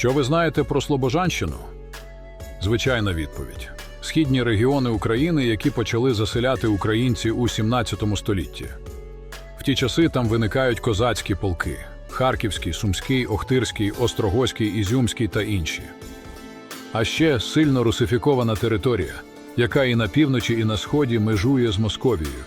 Що ви знаєте про Слобожанщину? Звичайна відповідь: східні регіони України, які почали заселяти українці у 17 столітті. В ті часи там виникають козацькі полки: Харківський, Сумський, Охтирський, Острогоський, Ізюмський та інші. А ще сильно русифікована територія, яка і на півночі, і на сході межує з Московією.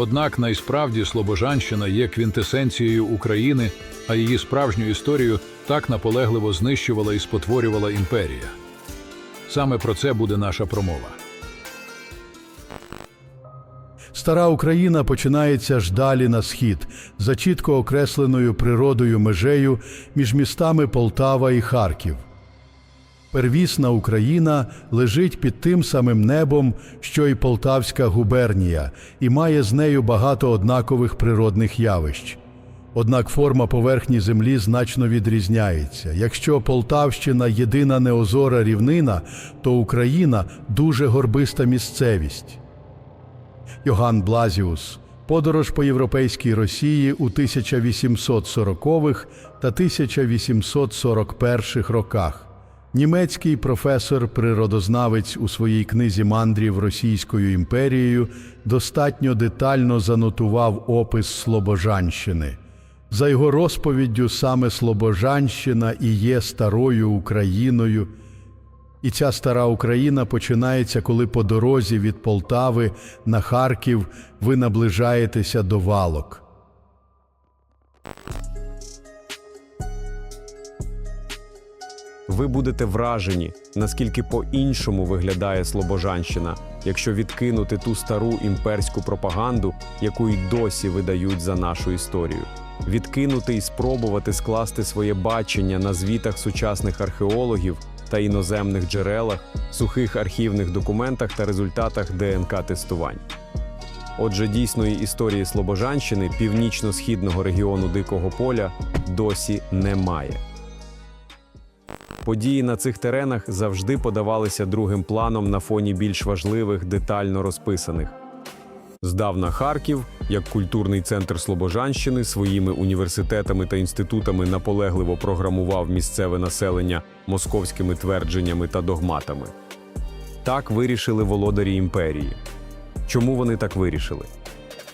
Однак найсправді Слобожанщина є квінтесенцією України, а її справжню історію так наполегливо знищувала і спотворювала імперія. Саме про це буде наша промова. Стара Україна починається ж далі на схід, за чітко окресленою природою межею між містами Полтава і Харків. Первісна Україна лежить під тим самим небом, що й Полтавська губернія, і має з нею багато однакових природних явищ. Однак форма поверхні землі значно відрізняється. Якщо Полтавщина єдина неозора рівнина, то Україна дуже горбиста місцевість. Йоганн Блазіус Подорож по європейській Росії у 1840-х та 1841 роках. Німецький професор-природознавець у своїй книзі мандрів Російською імперією достатньо детально занотував опис Слобожанщини. За його розповіддю, саме Слобожанщина і є старою Україною. І ця стара Україна починається, коли по дорозі від Полтави на Харків ви наближаєтеся до валок. Ви будете вражені, наскільки по-іншому виглядає Слобожанщина, якщо відкинути ту стару імперську пропаганду, яку й досі видають за нашу історію. Відкинути і спробувати скласти своє бачення на звітах сучасних археологів та іноземних джерелах, сухих архівних документах та результатах ДНК-тестувань. Отже, дійсної історії Слобожанщини, північно-східного регіону Дикого поля, досі немає. Події на цих теренах завжди подавалися другим планом на фоні більш важливих, детально розписаних. Здавна Харків, як культурний центр Слобожанщини, своїми університетами та інститутами наполегливо програмував місцеве населення московськими твердженнями та догматами. Так вирішили володарі імперії. Чому вони так вирішили?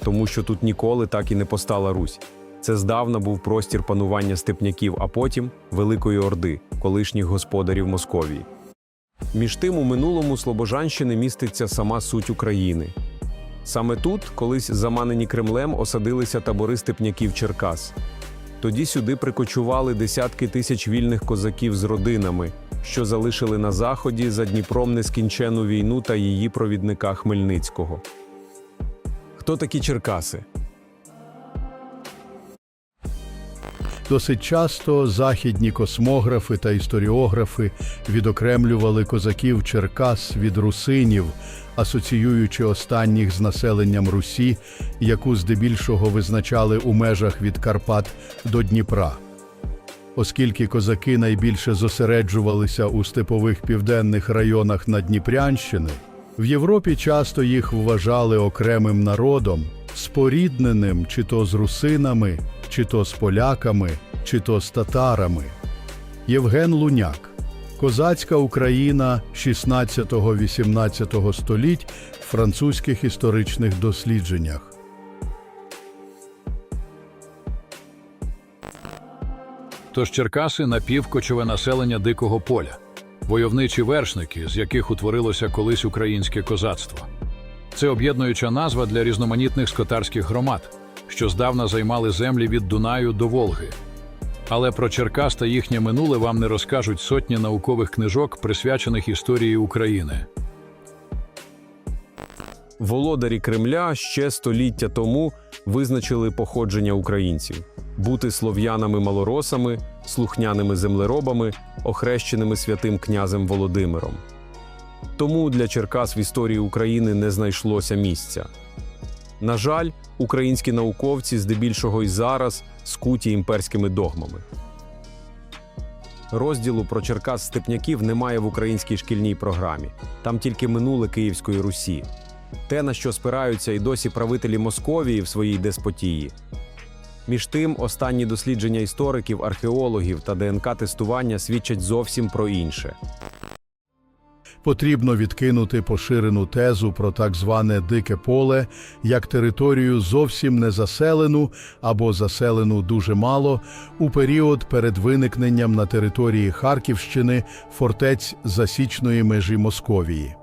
Тому що тут ніколи так і не постала Русь. Це здавна був простір панування степняків, а потім Великої Орди, колишніх господарів Московії. Між тим, у минулому Слобожанщини міститься сама суть України. Саме тут, колись заманені Кремлем, осадилися табори степняків Черкас. Тоді сюди прикочували десятки тисяч вільних козаків з родинами, що залишили на заході за Дніпром нескінчену війну та її провідника Хмельницького. Хто такі Черкаси? Досить часто західні космографи та історіографи відокремлювали козаків Черкас від русинів, асоціюючи останніх з населенням Русі, яку здебільшого визначали у межах від Карпат до Дніпра. Оскільки козаки найбільше зосереджувалися у степових південних районах Надніпрянщини, в Європі часто їх вважали окремим народом, спорідненим чи то з русинами, чи то з поляками, чи то з татарами. Євген Луняк Козацька Україна 16-18 століть в французьких історичних дослідженнях. Тож Черкаси напівкочове населення дикого поля, войовничі вершники, з яких утворилося колись українське козацтво. Це об'єднуюча назва для різноманітних скотарських громад, що здавна займали землі від Дунаю до Волги. Але про Черкас та їхнє минуле вам не розкажуть сотні наукових книжок, присвячених історії України. Володарі Кремля ще століття тому визначили походження українців бути слов'янами-малоросами, слухняними землеробами, охрещеними святим князем Володимиром. Тому для Черкас в історії України не знайшлося місця. На жаль, українські науковці здебільшого й зараз скуті імперськими догмами. Розділу про Черкас степняків немає в українській шкільній програмі. Там тільки минуле Київської Русі. Те, на що спираються і досі правителі Московії в своїй деспотії. Між тим, останні дослідження істориків, археологів та ДНК-тестування свідчать зовсім про інше. Потрібно відкинути поширену тезу про так зване дике поле як територію зовсім не заселену або заселену дуже мало у період перед виникненням на території Харківщини фортець засічної межі Московії.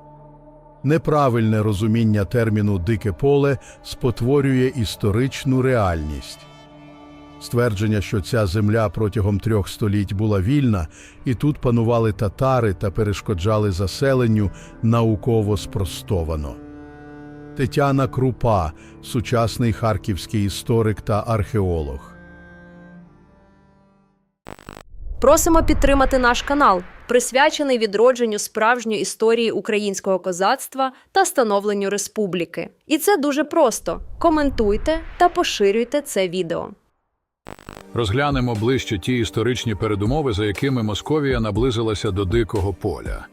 Неправильне розуміння терміну дике поле спотворює історичну реальність. Ствердження, що ця земля протягом трьох століть була вільна, і тут панували татари та перешкоджали заселенню, науково спростовано. Тетяна Крупа, сучасний харківський історик та археолог. Просимо підтримати наш канал, присвячений відродженню справжньої історії українського козацтва та становленню республіки. І це дуже просто: коментуйте та поширюйте це відео. Розглянемо ближче ті історичні передумови, за якими Московія наблизилася до Дикого поля.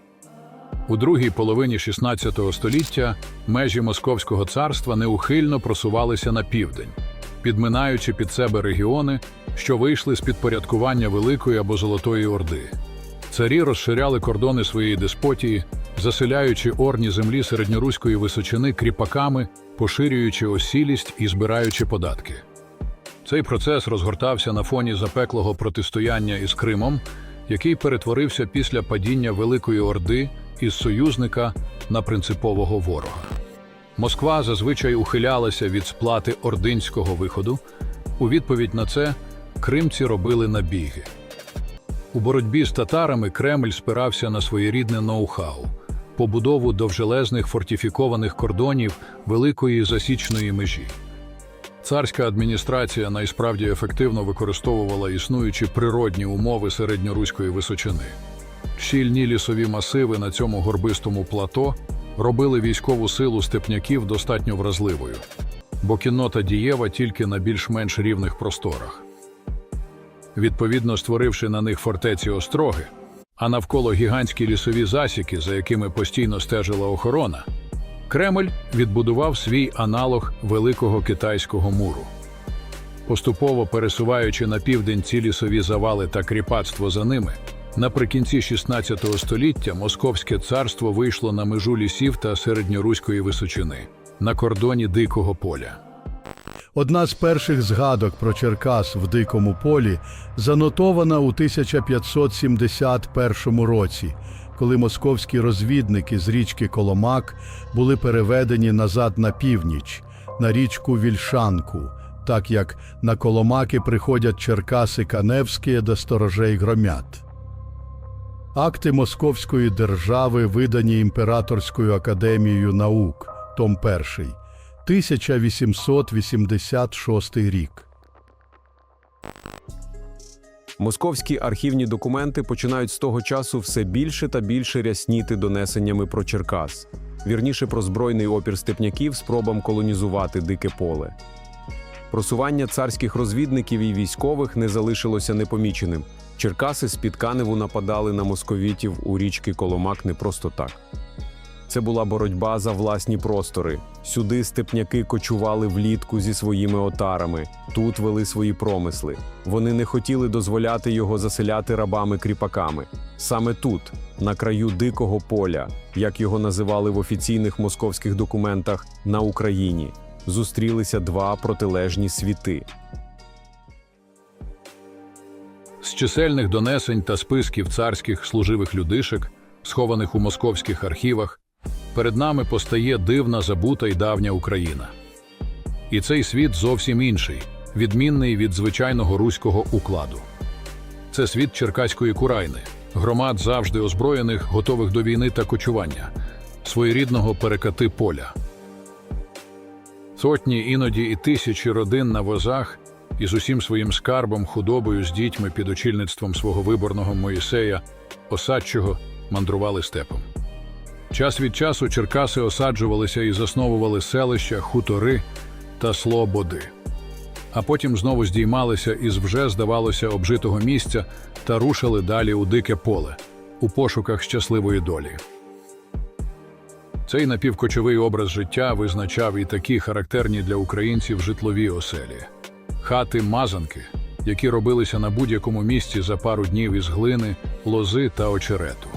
У другій половині XVI століття межі Московського царства неухильно просувалися на південь, підминаючи під себе регіони, що вийшли з підпорядкування Великої або Золотої Орди. Царі розширяли кордони своєї деспотії, заселяючи орні землі середньоруської височини кріпаками, поширюючи осілість і збираючи податки. Цей процес розгортався на фоні запеклого протистояння із Кримом, який перетворився після падіння Великої Орди із союзника на принципового ворога. Москва зазвичай ухилялася від сплати ординського виходу. У відповідь на це кримці робили набіги. У боротьбі з татарами Кремль спирався на своєрідне ноу-хау – побудову довжелезних фортифікованих кордонів великої засічної межі. Царська адміністрація найсправді ефективно використовувала існуючі природні умови середньоруської височини. Щільні лісові масиви на цьому горбистому плато робили військову силу степняків достатньо вразливою, бо кіннота дієва тільки на більш-менш рівних просторах. Відповідно, створивши на них фортеці остроги, а навколо гігантські лісові засіки, за якими постійно стежила охорона, Кремль відбудував свій аналог Великого Китайського муру. Поступово пересуваючи на південь ці лісові завали та кріпацтво за ними, наприкінці 16 століття Московське царство вийшло на межу лісів та середньоруської височини на кордоні Дикого поля. Одна з перших згадок про Черкас в Дикому полі занотована у 1571 році, коли московські розвідники з річки Коломак були переведені назад на північ, на річку Вільшанку, так як на Коломаки приходять Черкаси Каневські до сторожей громят. Акти Московської держави видані Імператорською академією наук, том 1, 1886 рік. Московські архівні документи починають з того часу все більше та більше рясніти донесеннями про Черкас, вірніше про збройний опір степняків спробам колонізувати дике поле. Просування царських розвідників і військових не залишилося непоміченим. Черкаси з-під Каневу нападали на московітів у річки Коломак не просто так. Це була боротьба за власні простори. Сюди степняки кочували влітку зі своїми отарами, тут вели свої промисли. Вони не хотіли дозволяти його заселяти рабами-кріпаками. Саме тут, на краю дикого поля, як його називали в офіційних московських документах, на Україні, зустрілися два протилежні світи. З чисельних донесень та списків царських служивих людишек, схованих у московських архівах, перед нами постає дивна, забута й давня Україна. І цей світ зовсім інший, відмінний від звичайного руського укладу. Це світ черкаської курайни, громад завжди озброєних, готових до війни та кочування, своєрідного перекати поля. Сотні, іноді і тисячі родин на возах із усім своїм скарбом, худобою з дітьми під очільництвом свого виборного Моїсея, осадчого, мандрували степом. Час від часу Черкаси осаджувалися і засновували селища, хутори та слободи. А потім знову здіймалися із вже, здавалося, обжитого місця та рушили далі у дике поле у пошуках щасливої долі. Цей напівкочовий образ життя визначав і такі характерні для українців житлові оселі. хати-мазанки, які робилися на будь-якому місці за пару днів із глини, лози та очерету.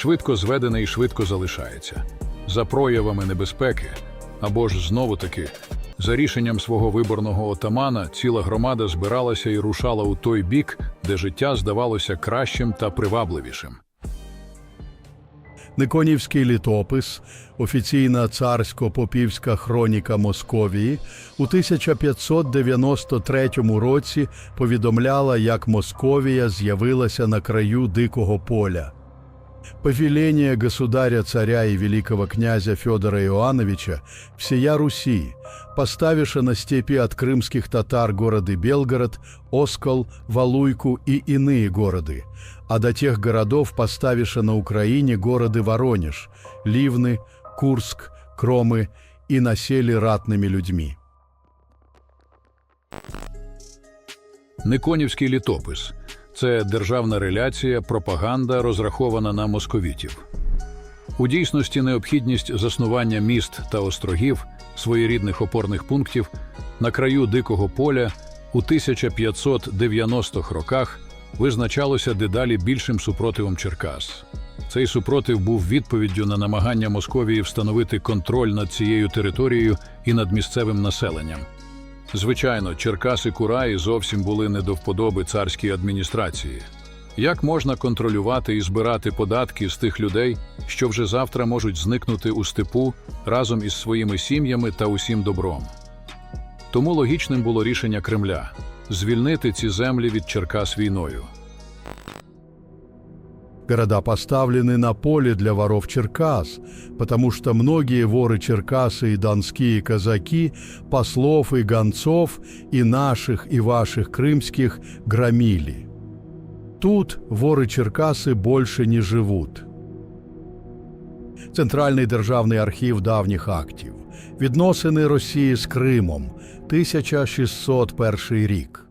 Швидко зведене і швидко залишається. За проявами небезпеки, або ж знову-таки, за рішенням свого виборного отамана, ціла громада збиралася і рушала у той бік, де життя здавалося кращим та привабливішим. Никонівський літопис, офіційна царсько-попівська хроніка Московії, у 1593 році повідомляла, як Московія з'явилася на краю Дикого поля. Повеление государя-царя и великого князя Федора Иоанновича всея Руси, поставиша на степи от крымских татар города Белгород, Оскол, Валуйку и иные города, а до тех городов поставиша на Украине города Воронеж, Ливны, Курск, Кромы и насели ратными людьми. Никонівський літопис це державна реляція, пропаганда, розрахована на московітів. У дійсності необхідність заснування міст та острогів, своєрідних опорних пунктів на краю Дикого поля у 1590-х роках визначалося дедалі більшим супротивом Черкас. Цей супротив був відповіддю на намагання Московії встановити контроль над цією територією і над місцевим населенням. Звичайно, Черкаси Кураї зовсім були не до вподоби царській адміністрації. Як можна контролювати і збирати податки з тих людей, що вже завтра можуть зникнути у степу разом із своїми сім'ями та усім добром? Тому логічним було рішення Кремля звільнити ці землі від Черкас війною. Города поставлены на поле для воров Черкас, потому что многие воры Черкасы и донские казаки, послов и гонцов, и наших, и ваших крымских громили. Тут воры Черкасы больше не живут. Центральний державний архів давніх актів. Відносини Росії з Кримом. 1601 рік.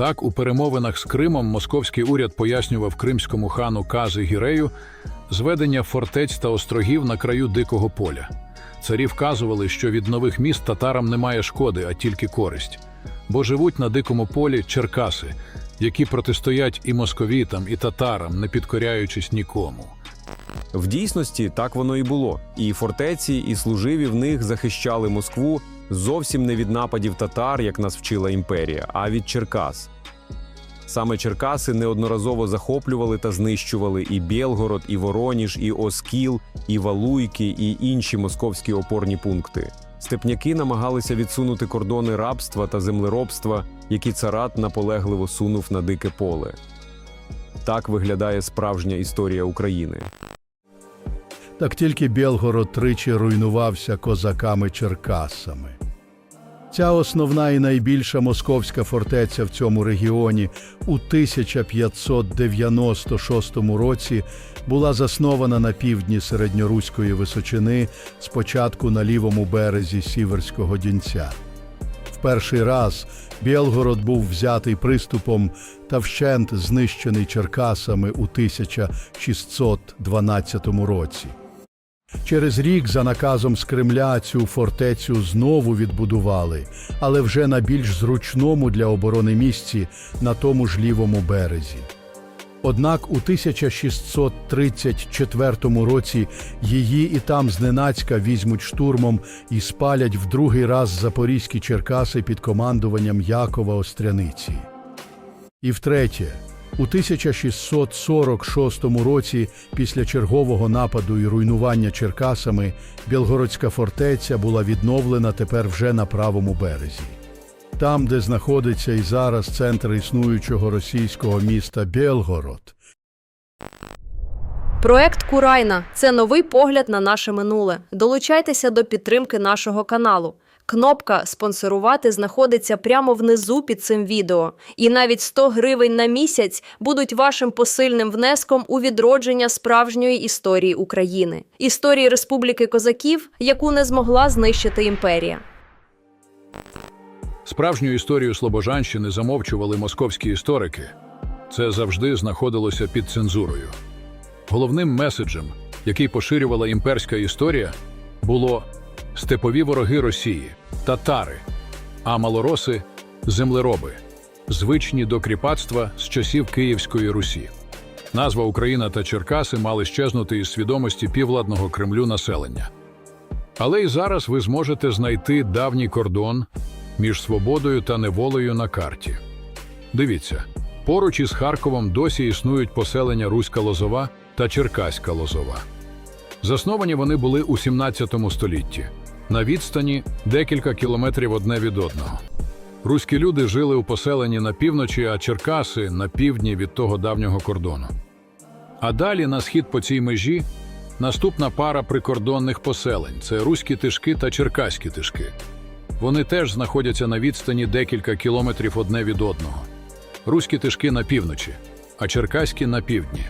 Так, у перемовинах з Кримом московський уряд пояснював кримському хану Кази Гірею зведення фортець та острогів на краю Дикого поля. Царі вказували, що від нових міст татарам немає шкоди, а тільки користь, бо живуть на дикому полі Черкаси, які протистоять і московітам, і татарам, не підкоряючись нікому. В дійсності так воно і було. І фортеці, і служиві в них захищали Москву зовсім не від нападів татар, як нас вчила імперія, а від Черкас. Саме Черкаси неодноразово захоплювали та знищували і Білгород, і Вороніж, і Оскіл, і Валуйки, і інші московські опорні пункти. Степняки намагалися відсунути кордони рабства та землеробства, які царат наполегливо сунув на дике поле. Так виглядає справжня історія України. Так тільки Білгород тричі руйнувався козаками-черкасами. Ця основна і найбільша московська фортеця в цьому регіоні у 1596 році була заснована на півдні середньоруської височини, спочатку на лівому березі Сіверського Дінця. В перший раз Білгород був взятий приступом та вщент знищений Черкасами у 1612 році. Через рік за наказом з Кремля цю фортецю знову відбудували, але вже на більш зручному для оборони місці на тому ж лівому березі. Однак у 1634 році її і там зненацька візьмуть штурмом і спалять в другий раз запорізькі Черкаси під командуванням Якова Остряниці. І втретє, у 1646 році, після чергового нападу і руйнування Черкасами, Білгородська фортеця була відновлена тепер вже на правому березі. Там, де знаходиться і зараз центр існуючого російського міста Білгород. Проект Курайна це новий погляд на наше минуле. Долучайтеся до підтримки нашого каналу. Кнопка спонсорувати знаходиться прямо внизу під цим відео. І навіть 100 гривень на місяць будуть вашим посильним внеском у відродження справжньої історії України, історії Республіки Козаків, яку не змогла знищити імперія. Справжню історію Слобожанщини замовчували московські історики. Це завжди знаходилося під цензурою. Головним меседжем, який поширювала імперська історія, було степові вороги Росії, татари, а малороси землероби, звичні до кріпацтва з часів Київської Русі. Назва Україна та Черкаси мали щезнути із свідомості піввладного Кремлю населення. Але й зараз ви зможете знайти давній кордон між свободою та неволею на карті. Дивіться, поруч із Харковом досі існують поселення Руська Лозова та Черкаська Лозова. Засновані вони були у 17 столітті, на відстані декілька кілометрів одне від одного. Руські люди жили у поселенні на півночі, а Черкаси на півдні від того давнього кордону. А далі на схід по цій межі наступна пара прикордонних поселень це Руські Тишки та Черкаські Тишки. Вони теж знаходяться на відстані декілька кілометрів одне від одного. Руські Тишки на півночі, а Черкаські на півдні.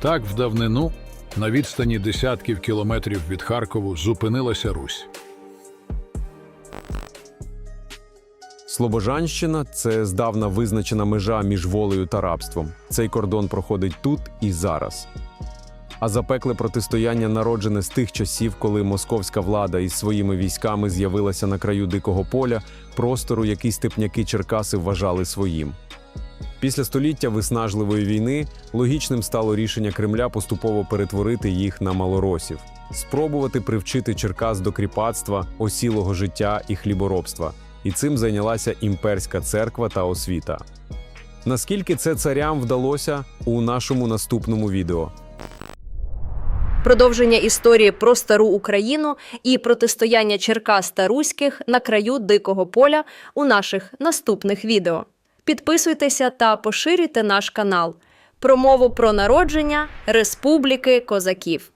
Так, в давнину, на відстані десятків кілометрів від Харкову, зупинилася Русь. Слобожанщина це здавна визначена межа між волею та рабством. Цей кордон проходить тут і зараз. А запекле протистояння народжене з тих часів, коли московська влада із своїми військами з'явилася на краю дикого поля, простору, який степняки Черкаси вважали своїм. Після століття виснажливої війни логічним стало рішення Кремля поступово перетворити їх на малоросів, спробувати привчити Черкас до кріпацтва, осілого життя і хліборобства. І цим зайнялася імперська церква та освіта. Наскільки це царям вдалося у нашому наступному відео? Продовження історії про стару Україну і протистояння Черкас та Руських на краю дикого поля у наших наступних відео. Підписуйтеся та поширюйте наш канал. Промову про народження Республіки Козаків.